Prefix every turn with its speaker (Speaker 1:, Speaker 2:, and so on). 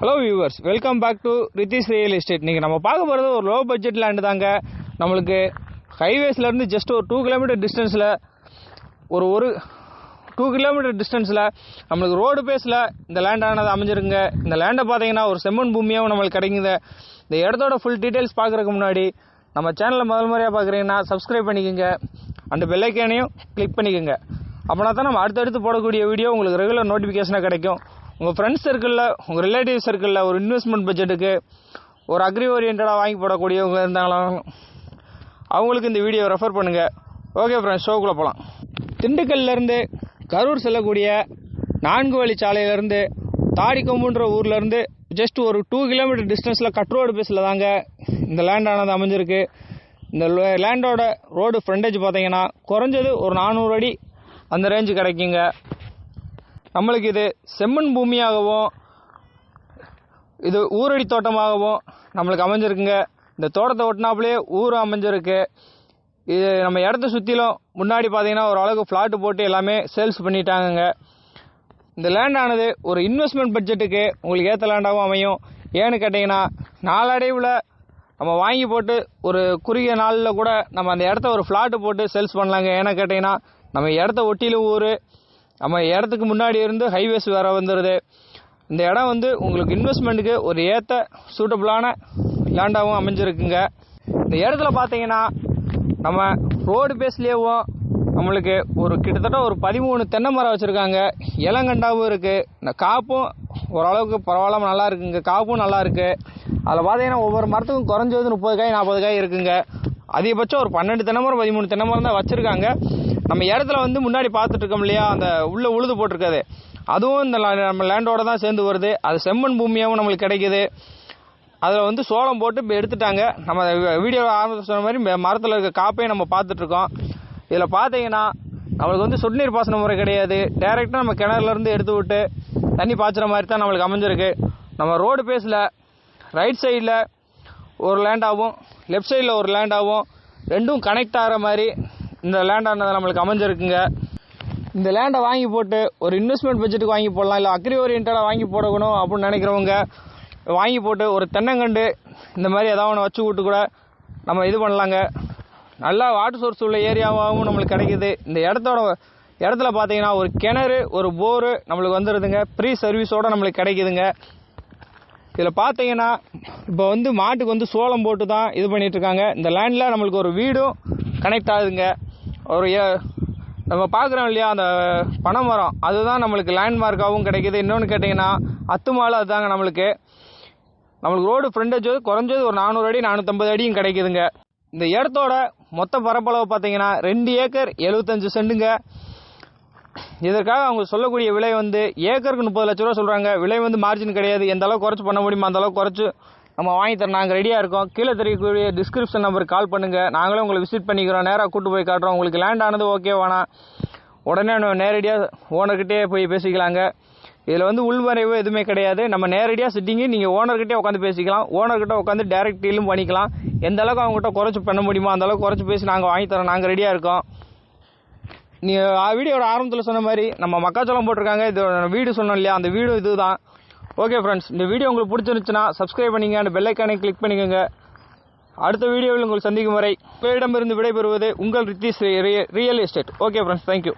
Speaker 1: Hello viewers welcome back to Rithis real estate நீங்கள் நம்ம பார்க்க போகிறது ஒரு லோ பட்ஜெட் லேண்டு தாங்க. நம்மளுக்கு ஹைவேஸ்லேருந்து ஜஸ்ட் ஒரு டூ கிலோமீட்டர் டிஸ்டன்ஸில் ஒரு ஒரு டூ கிலோமீட்டர் டிஸ்டன்ஸில் நம்மளுக்கு ரோடு பேஸில் இந்த லேண்டானது அமைஞ்சிருங்க இந்த லேண்டை பார்த்தீங்கன்னா ஒரு செம்மண் பூமியாகவும் நம்மளுக்கு கிடைக்குது இந்த இடத்தோட ஃபுல் டீட்டெயில்ஸ் பார்க்குறதுக்கு முன்னாடி நம்ம சேனலை முதல் முறையாக பார்க்குறீங்கன்னா சப்ஸ்கிரைப் பண்ணிக்கோங்க. அந்த பெல்லைக்கானையும் கிளிக் பண்ணிக்கோங்க. அப்படின்னா தான் நம்ம அடுத்தடுத்து போடக்கூடிய வீடியோ உங்களுக்கு ரெகுலர் நோட்டிஃபிகேஷனாக கிடைக்கும். உங்கள் ஃப்ரெண்ட்ஸ் சர்க்கிளில் உங்கள் ரிலேட்டிவ் சர்க்கிளில் ஒரு இன்வெஸ்ட்மெண்ட் பட்ஜெட்டுக்கு ஒரு அக்ரி ஓரியன்டாக வாங்கி போடக்கூடியவங்க இருந்தாலும் அவங்களுக்கு இந்த வீடியோ ரெஃபர் பண்ணுங்கள் ஓகே ஃப்ரெண்ட்ஸ் ஷோக்குள்ளே போகலாம் திண்டுக்கல்லேருந்து கரூர் செல்லக்கூடிய நான்கு வழி சாலையிலேருந்து தாடிக்கொம்புன்ற ஊர்லேருந்து ஜஸ்ட் ஒரு டூ கிலோமீட்டர் டிஸ்டன்ஸில் கட் ரோடு பேஸில் தாங்க இந்த லேண்டானது அமைஞ்சிருக்கு. இந்த லேண்டோட ரோடு ஃப்ரண்டேஜ் பார்த்தீங்கன்னா குறைஞ்சது ஒரு நானூறு அடி அந்த ரேஞ்சு கிடைக்குங்க. நம்மளுக்கு இது செம்மண் பூமியாகவும் இது ஊரடி தோட்டமாகவும் நம்மளுக்கு அமைஞ்சிருக்குங்க. இந்த தோட்டத்தை ஒட்டினாப்புலே ஊர் அமைஞ்சிருக்கு. இது நம்ம இடத்த சுற்றிலும் முன்னாடி பார்த்தீங்கன்னா ஒரு அளவுக்கு ஃப்ளாட்டு போட்டு எல்லாமே சேல்ஸ் பண்ணிட்டாங்கங்க. இந்த லேண்டானது ஒரு இன்வெஸ்ட்மெண்ட் பட்ஜெட்டுக்கு உங்களுக்கு ஏற்ற லேண்டாகவும் அமையும். ஏன்னு கேட்டிங்கன்னா நாளடைவில் நம்ம வாங்கி போட்டு ஒரு குறுகிய நாளில் கூட நம்ம அந்த இடத்த ஒரு ஃப்ளாட்டு போட்டு சேல்ஸ் பண்ணலாங்க. ஏன்னா கேட்டிங்கன்னா நம்ம இடத்த ஒட்டியிலும் ஊர் நம்ம இடத்துக்கு முன்னாடி இருந்து ஹைவேஸ் வேறு வந்துடுது இந்த இடம் வந்து உங்களுக்கு இன்வெஸ்ட்மெண்ட்டுக்கு ஒரு ஏற்ற சூட்டபுளான லேண்டாகவும் அமைஞ்சிருக்குங்க. இந்த இடத்துல பார்த்தீங்கன்னா நம்ம ரோடு பேஸ்லேயேவும் நம்மளுக்கு ஒரு கிட்டத்தட்ட ஒரு பதிமூணு தென்னை மரம் வச்சுருக்காங்க. இளங்கண்டாவும் இருக்குது இந்த காப்பும் ஓரளவுக்கு பரவாயில்லாம நல்லா இருக்குங்க. காப்பும் நல்லா இருக்குது அதில் பார்த்தீங்கன்னா ஒவ்வொரு மரத்துக்கும் குறைஞ்சது முப்பது காய் நாற்பது காய் இருக்குங்க. அதிகபட்சம் ஒரு பன்னெண்டு தென்னை பதிமூணு தென்னை தான் வச்சுருக்காங்க. நம்ம இடத்துல வந்து முன்னாடி பார்த்துட்ருக்கோம் இல்லையா? அந்த உள்ளே உழுது போட்டிருக்காது. அதுவும் இந்த நம்ம லேண்டோட தான் சேர்ந்து வருது. அது செம்மண் பூமியாகவும் நம்மளுக்கு கிடைக்குது. அதில் வந்து சோளம் போட்டு இப்போ எடுத்துட்டாங்க. நம்ம வீடியோ ஆரம்பத்தில் சொன்ன மாதிரி மரத்தில் இருக்க காப்பையும் நம்ம பார்த்துட்ருக்கோம் இதில் பார்த்தீங்கன்னா நம்மளுக்கு வந்து சொட்டு பாசன முறை கிடையாது. டேரெக்டாக நம்ம கிணறுலேருந்து எடுத்து விட்டு தண்ணி பாய்ச்சுற மாதிரி தான் நம்மளுக்கு அமைஞ்சிருக்கு. நம்ம ரோடு பேஸில் ரைட் சைடில் ஒரு லேண்டாகவும் லெஃப்ட் சைடில் ஒரு லேண்டாகவும் ரெண்டும் கனெக்ட் ஆகிற மாதிரி இந்த லேண்டானது நம்மளுக்கு அமைஞ்சிருக்குங்க. இந்த லேண்டை வாங்கி போட்டு ஒரு இன்வெஸ்ட்மெண்ட் பட்ஜெட்டுக்கு வாங்கி போடலாம். இல்லை அக்ரி ஓரியன்டாக வாங்கி போடணும் அப்படின்னு நினைக்கிறவங்க வாங்கி போட்டு ஒரு தென்னங்கண்டு இந்த மாதிரி ஏதாவது ஒன்று வச்சு விட்டு கூட நம்ம இது பண்ணலாங்க. நல்லா வாட்டர் சோர்ஸ் உள்ள ஏரியாவாகவும் நம்மளுக்கு கிடைக்கிது. இந்த இடத்தோட இடத்துல பார்த்தீங்கன்னா ஒரு கிணறு ஒரு போரு நம்மளுக்கு வந்துடுதுங்க ஃப்ரீ சர்வீஸோடு நம்மளுக்கு கிடைக்குதுங்க. இதில் பார்த்தீங்கன்னா இப்போ வந்து மாட்டுக்கு வந்து சோளம் போட்டு தான் இது பண்ணிகிட்ருக்காங்க இந்த லேண்டில் நம்மளுக்கு ஒரு வீடும் கனெக்ட் ஆகுதுங்க. ஒரு ஏ- நம்ம பார்க்குறோம் இல்லையா அந்த பனைமரம் அதுதான் நம்மளுக்கு லேண்ட்மார்க்காகவும் கிடைக்குது. இன்னொன்று கேட்டிங்கன்னா அத்துமாலை அதுதாங்க நம்மளுக்கு. நம்மளுக்கு ரோடு ஃப்ரண்டேஜ் குறைஞ்சது ஒரு நானூறு அடி நானூற்றம்பது அடியும் கிடைக்குதுங்க. இந்த இடத்தோட மொத்த பரப்பளவு பார்த்தீங்கன்னா ரெண்டு ஏக்கர் எழுபத்தஞ்சு சென்டுங்க இதற்காக அவங்க சொல்லக்கூடிய விலை வந்து ஏக்கருக்கு முப்பது லட்ச ரூபா சொல்கிறாங்க விலை வந்து மார்ஜின் கிடையாது. எந்த அளவுக்கு குறைச்சி பண்ண முடியுமோ அந்த அளவுக்கு குறைச்சி நம்ம வாங்கி தரோம் நாங்கள் ரெடியாக இருக்கோம். கீழே தெரியக்கூடிய டிஸ்கிரிப்ஷன் நம்பருக்கு கால் பண்ணுங்கள் நாங்களே உங்களை விசிட் பண்ணிக்கிறோம். நேராக கூட்டு போய் காட்டுறோம். உங்களுக்கு லேண்ட் ஆனது ஓகே வேணாம் உடனே நம்ம நேரடியாக ஓனர்கிட்டே போய் பேசிக்கலாங்க. இதில் வந்து உள்வரைவு எதுவுமே கிடையாது. நம்ம நேரடியாக சிட்டிங்கு நீங்கள் ஓனர்கிட்டே உட்காந்து பேசிக்கலாம். ஓனர்கிட்ட உட்காந்து டேரக்ட் டீலும் பண்ணிக்கலாம். எந்த அளவுக்கு அவங்ககிட்ட குறைச்சி பண்ண முடியுமோ அந்தளவுக்கு குறைச்சி பேசி நாங்கள் வாங்கி தரோம் நாங்கள் ரெடியாக இருக்கோம். நீங்கள் வீடியோட ஆரம்பத்தில் சொன்ன மாதிரி நம்ம மக்காச்சோளம் போட்டிருக்காங்க இது வீடு சொன்னோம் இல்லையா அந்த வீடு இதுதான். ஓகே ஃப்ரெண்ட்ஸ் இந்த வீடியோ உங்களுக்கு பிடிச்சிருந்துச்சுன்னா சப்ஸ்கிரைப் பண்ணிங்க அந்த பெல்லைக்கானே கிளிக் பண்ணிக்கோங்க. அடுத்த வீடியோவில் உங்களுக்கு சந்திக்கும் வரை உங்களிடமிருந்து விடைபெறுவது உங்கள் Rithees real estate. Okay friends thank you